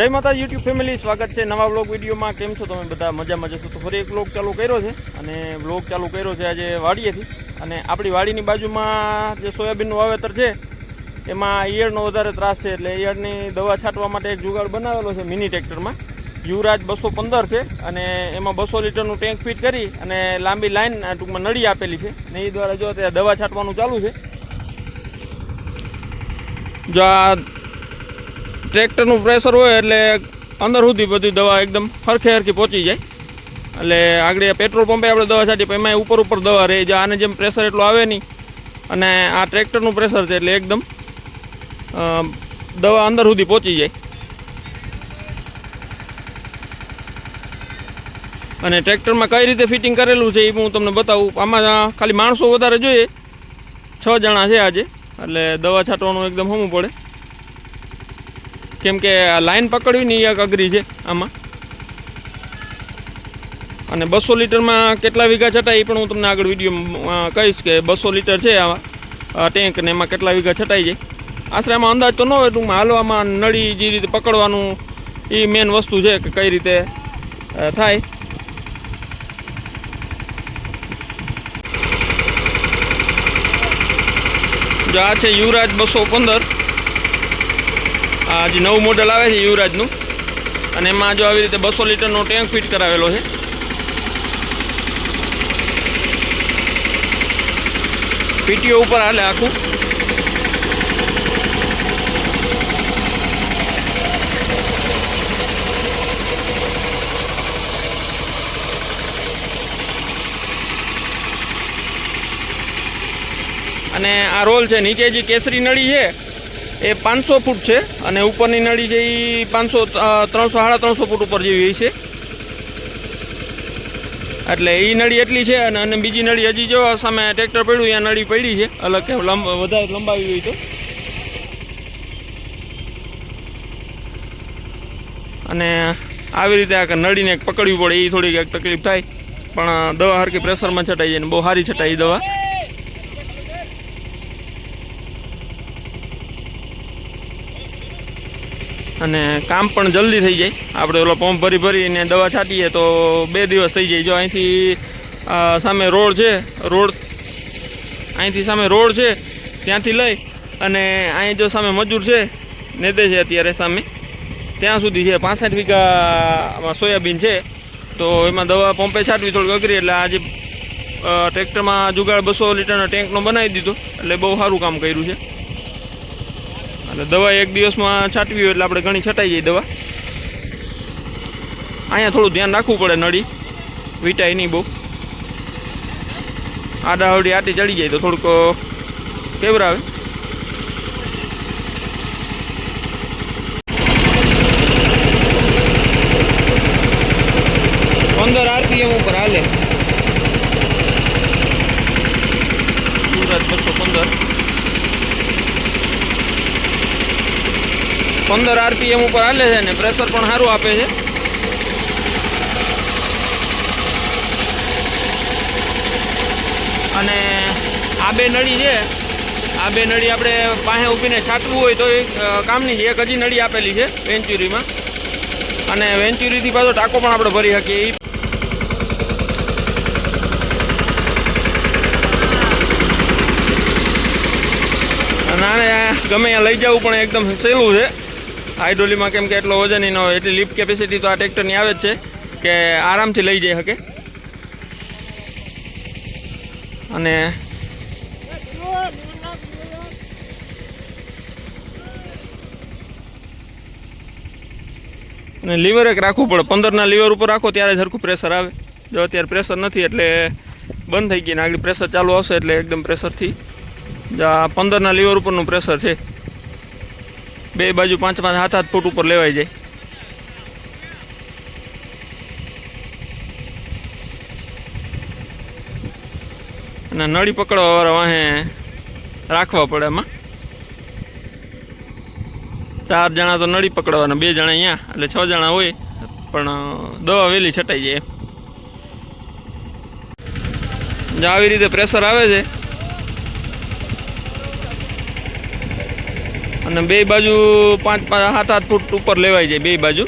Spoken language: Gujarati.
જય માતા યુટ્યુબ ફેમિલી સ્વાગત છે નવા બ્લોગ વિડીયોમાં. કેમ છો તમે બધા? મજામાં જશો તો ફરી એક બ્લોગ ચાલુ કર્યો છે અને બ્લોગ ચાલુ કર્યો છે આજે વાડીએથી. અને આપણી વાડીની બાજુમાં જે સોયાબીનનું વાવેતર છે, એમાં ઈયળનો વધારે ત્રાસ છે એટલે ઈયળની દવા છાંટવા માટે એક જુગાડ બનાવેલો છે મિની ટ્રેક્ટરમાં. યુવરાજ બસો પંદર છે અને એમાં બસો લીટરનું ટેન્ક ફિટ કરી અને લાંબી લાઈન ટૂંકમાં નળી આપેલી છે. ને એ દ્વારા જો ત્યાં દવા છાંટવાનું ચાલુ છે. જો આ ટ્રેક્ટરનું પ્રેશર હોય એટલે અંદર સુધી બધી દવા એકદમ હરખે હરખી પહોંચી જાય. એટલે આગળ પેટ્રોલ પંપે આપણે દવા છાંટીએ પણ એમાં ઉપર ઉપર દવા રહે. જે આને જેમ પ્રેશર એટલું આવે નહીં, અને આ ટ્રેક્ટરનું પ્રેશર છે એટલે એકદમ દવા અંદર સુધી પહોંચી જાય. અને ટ્રેક્ટરમાં કઈ રીતે ફિટિંગ કરેલું છે એ હું તમને બતાવું. આમાં ખાલી માણસો વધારે જોઈએ. છ જણા છે આજે, એટલે દવા છાંટવાનું એકદમ હમું પડે. કેમ કે આ લાઈન પકડવી ને એક અઘરી છે આમાં. અને બસો લીટરમાં કેટલા વીઘા છટાય એ પણ હું તમને આગળ વિડીયોમાં કહીશ કે બસો લીટર છે આ આ ટેન્ક ને એમાં કેટલા વીઘા છટાઈ જાય આશરે આમાં અંદાજ તો ન હોય ટૂંકમાં, હાલવામાં નળી જે રીતે પકડવાનું એ મેઇન વસ્તુ છે કે કઈ રીતે થાય. જો આ છે યુવરાજ બસો પંદર. આ જે નવું મોડલ આવે છે યુવરાજનું, અને એમાં જો આવી રીતે બસો લીટરનો ટેન્ક ફિટ કરાવેલો છે. પીટીઓ ઉપર હાલે આખું. અને આ રોલ છે નીચે જે કેસરી નળી છે એ પાંચસો ફૂટ છે અને ઉપરની નળી જે એ પાંચસો ત્રણસો, સાડા ત્રણસો ફૂટ ઉપર જેવી હોય છે. એટલે એ નળી એટલી છે અને અને બીજી નળી હજી જો સામે ટ્રેક્ટર પડ્યું ત્યાં નળી પડી છે. અલગ કે વધારે લંબાવી હોય તો. અને આવી રીતે આ નળીને પકડવી પડે એ થોડીક તકલીફ થાય. પણ દવા હરકી પ્રેશરમાં છટાઈ જાય ને બહુ સારી છટાઈ દવા. અને કામ પણ જલ્દી થઈ જાય. આપણે ઓલો પંપ ભરી ભરીને દવા છાંટીએ તો બે દિવસ થઈ જાય. જો અહીંથી સામે રોડ છે, રોડ અહીંથી સામે રોડ છે, ત્યાંથી લઈ અને અહીં જો સામે મજૂર છે નેદે છે અત્યારે સામે. ત્યાં સુધી છે, પાસઠ વીઘામાં સોયાબીન છે. તો એમાં દવા પંપે છાંટવી થોડીક અઘરી, એટલે આજે ટ્રેક્ટરમાં જુગાડ બસો લીટરનો ટેન્કનો બનાવી દીધો. એટલે બહુ સારું કામ કર્યું છે. એટલે દવા એક દિવસમાં છાંટવી હોય એટલે આપણે ઘણી છટાઈ જાય દવા. અહીંયા થોડું ધ્યાન રાખવું પડે નળી. વીટાય નહીં બહુ. આડાવડી આટી ચડી જાય તો થોડુંક કેવરાવે પંદર આરપીએમ ઉપર હાલે સુરત બસો પંદર પંદર આરપીએમ ઉપર હાલે છે ને પ્રેશર પણ સારું આપે છે. અને આ બે નળી છે, આ બે નળી આપણે પાસે ઊભીને છાંટવું હોય તો એ કામની છે. એક હજી નળી આપેલી છે વેન્ચ્યુરીમાં અને વેન્ચ્યુરીથી પાછો ટાંકો પણ આપણે ભરી શકીએ. એ અને ગમે ત્યાં લઈ જવું પણ એકદમ સહેલું છે. હાઇડ્રોલીમાં કેમ કે એટલો વજન એનો, એટલી લિફ્ટ કેપેસિટી તો આ ટ્રેક્ટરની આવે જ છે, કે આરામથી લઈ જઈ શકે. અને અને લીવર એક રાખવું પડે. પંદરના લીવર ઉપર રાખો ત્યારે સરખું પ્રેશર આવે. જો અત્યારે પ્રેશર નથી એટલે બંધ થઈ ગઈ ને આગળ પ્રેશર ચાલુ આવશે એટલે એકદમ પ્રેશરથી પંદરના લીવર ઉપરનું પ્રેશર છે. બે બાજુ પાંચ પાંચ હાથ હાથ ફૂટ ઉપર લેવાઈ જાય. અને નળી પકડવા વાળા વાહે રાખવા પડે એમાં ચાર જણા તો નળી પકડવાના, બે જણા અહીંયા, એટલે છ જણા હોય, પણ દવા વહેલી છટાઈ જાય આવી રીતે પ્રેશર આવે છે અને બે બાજુ પાંચ પાંચ સાત સાત ફૂટ ઉપર લેવાઈ જાય બે બાજુ.